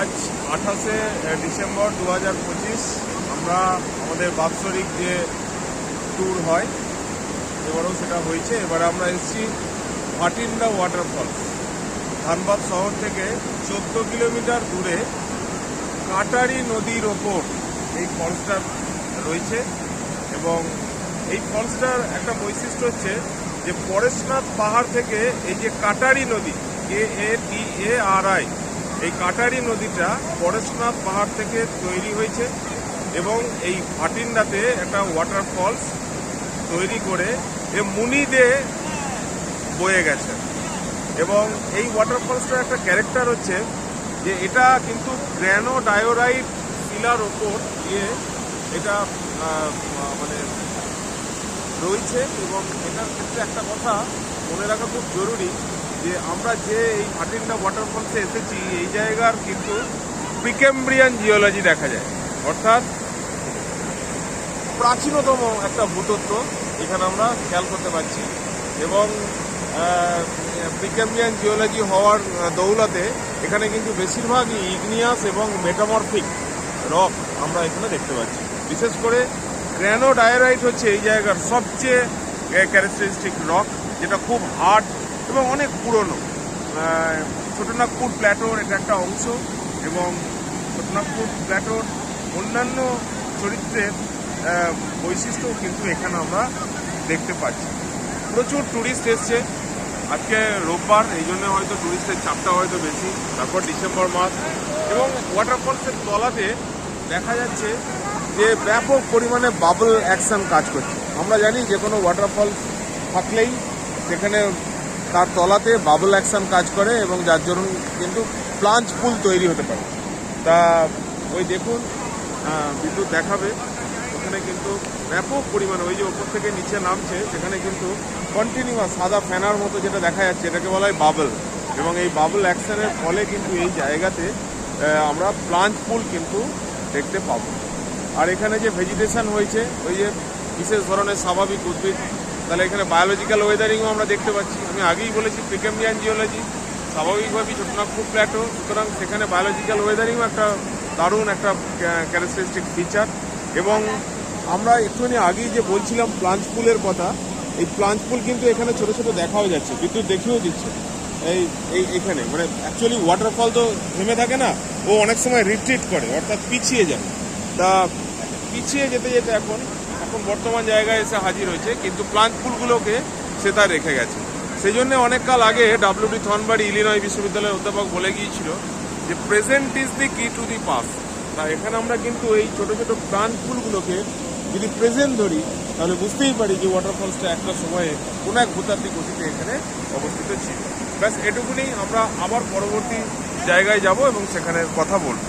আজ আঠাশে ডিসেম্বর দু হাজার পঁচিশ আমরা আমাদের বাৎসরিক যে ট্যুর হয়, এবারেও সেটা হয়েছে। এবারে আমরা এসেছি ভাটিন্ডা ওয়াটারফল ধানবাদ শহর থেকে চোদ্দ কিলোমিটার দূরে কাটারি নদীর ওপর এই ফলসটা রয়েছে এবং এই ফলসটার একটা বৈশিষ্ট্য হচ্ছে যে পরেশনাথ পাহাড় থেকে এই যে কাটারি নদী কে এ টি এ আর আই এই কাটারি নদীটা পরেশনাথ পাহাড় থেকে তৈরি হয়েছে এবং এই ভাটিন্ডাতে একটা ওয়াটার ফলস তৈরি করে এ মুনি দিয়ে বয়ে গেছে। এবং এই ওয়াটারফলসটার একটা ক্যারেক্টার হচ্ছে যে এটা কিন্তু গ্র্যানো ডায়োরাইট শিলার ওপর দিয়ে এটা মানে রয়েছে এবং এটার ক্ষেত্রে একটা কথা মনে রাখা খুব জরুরি যে আমরা যে এই ভাটিন্ডা ওয়াটারফলসে এসেছি, এই জায়গার কিন্তু প্রিকেম্ব্রিয়ান জিওলজি দেখা যায়। অর্থাৎ প্রাচীনতম একটা ভূতত্ত্ব, এখানে আমরা খেয়াল করতে পারছি। এবং প্রিকেম্বিয়ান জিওলজি হওয়ার দৌলতে এখানে কিন্তু বেশিরভাগই ইগনিয়াস এবং মেটামরফিক রক আমরা এখানে দেখতে পাচ্ছি। বিশেষ করে গ্র্যানো ডায়ারাইট হচ্ছে এই জায়গার সবচেয়ে ক্যারেক্টারিস্টিক রক যেটা খুব হার্ড এবং অনেক পুরনো। ছোটনাগপুর প্ল্যাটোর এটা একটা অংশ এবং ছোটনাগপুর প্ল্যাটোর অন্যান্য চরিত্রের বৈশিষ্ট্য কিন্তু এখানে আমরা দেখতে পাচ্ছি। প্রচুর ট্যুরিস্ট এসছে। আজকে রোববার, এই জন্য হয়তো ট্যুরিস্টের চাপটা হয়তো বেশি। তারপর ডিসেম্বর মাস এবং ওয়াটারফলসের তলাতে দেখা যাচ্ছে যে ব্যাপক পরিমাণে বাবল অ্যাকশন কাজ করছে। আমরা জানি যে কোনো ওয়াটারফল থাকলেই সেখানে তার তলাতে বাবল অ্যাকশন কাজ করে এবং যার জন্য কিন্তু প্লাঞ্চ পুল তৈরি হতে পারে। তা ওই দেখুন বিদ্যুৎ দেখাবে। ওখানে কিন্তু ব্যাপক পরিমাণে ওই যে ওপর থেকে নিচে নামছে, সেখানে কিন্তু কন্টিনিউয়াস সাদা ফ্যানার মতো যেটা দেখা যাচ্ছে, এটাকে বলা হয় বাবল। এবং এই বাবল অ্যাকশনের ফলে কিন্তু এই জায়গাতে আমরা প্লাঞ্চ পুল কিন্তু দেখতে পাবো। আর এখানে যে ভেজিটেশন হয়েছে, ওই যে বিশেষ ধরনের স্বাভাবিক উদ্ভিদ তাহলে এখানে বায়োলজিক্যাল ওয়েদারিংও আমরা দেখতে পাচ্ছি। আমি আগেই বলেছি প্রিকেম্বিয়ান জিওলজি স্বাভাবিকভাবেই ছোটনাগপুর প্ল্যাটো সুতরাং সেখানে বায়োলজিক্যাল ওয়েদারিংও একটা দারুণ একটা ক্যারেক্টারিস্টিক ফিচার এবং আমরা একটুখানি আগেই যে বলছিলাম প্লাঞ্চ পুলের কথা, এই প্লাঞ্চ পুল কিন্তু এখানে ছোট ছোট দেখাও যাচ্ছে, বিদ্যুৎ দেখিয়েও দিচ্ছে। এই এই, এখানে মানে অ্যাকচুয়ালি ওয়াটারফল তো থেমে থাকে না, ও অনেক সময় রিট্রিট করে, অর্থাৎ পিছিয়ে যায়। তা, পিছিয়ে যেতে যেতে এখন এখন বর্তমান জায়গায় এসে হাজির হয়েছে, কিন্তু প্লান্ট ফুলগুলোকে সে তা রেখে গেছে। সেই জন্য অনেক কাল আগে ডাব্লিউডি থনবাড়ি ইলিনয় বিশ্ববিদ্যালয়ের অধ্যাপক বলে গিয়েছিল যে প্রেজেন্ট ইজ দি কি টু দি পাস তা এখানে আমরা কিন্তু এই ছোট ছোট প্লান্ট ফুলগুলোকে যদি প্রেজেন্ট ধরি, তাহলে বুঝতেই পারি যে ওয়াটারফলসটা একটা সময়ে কোনো এক ভূতাত্ত্বিক গতিতে এখানে অবস্থিত ছিল। ব্যাস, এটুকুনি আমরা আবার পরবর্তী জায়গায় যাব এবং সেখানে কথা বলব।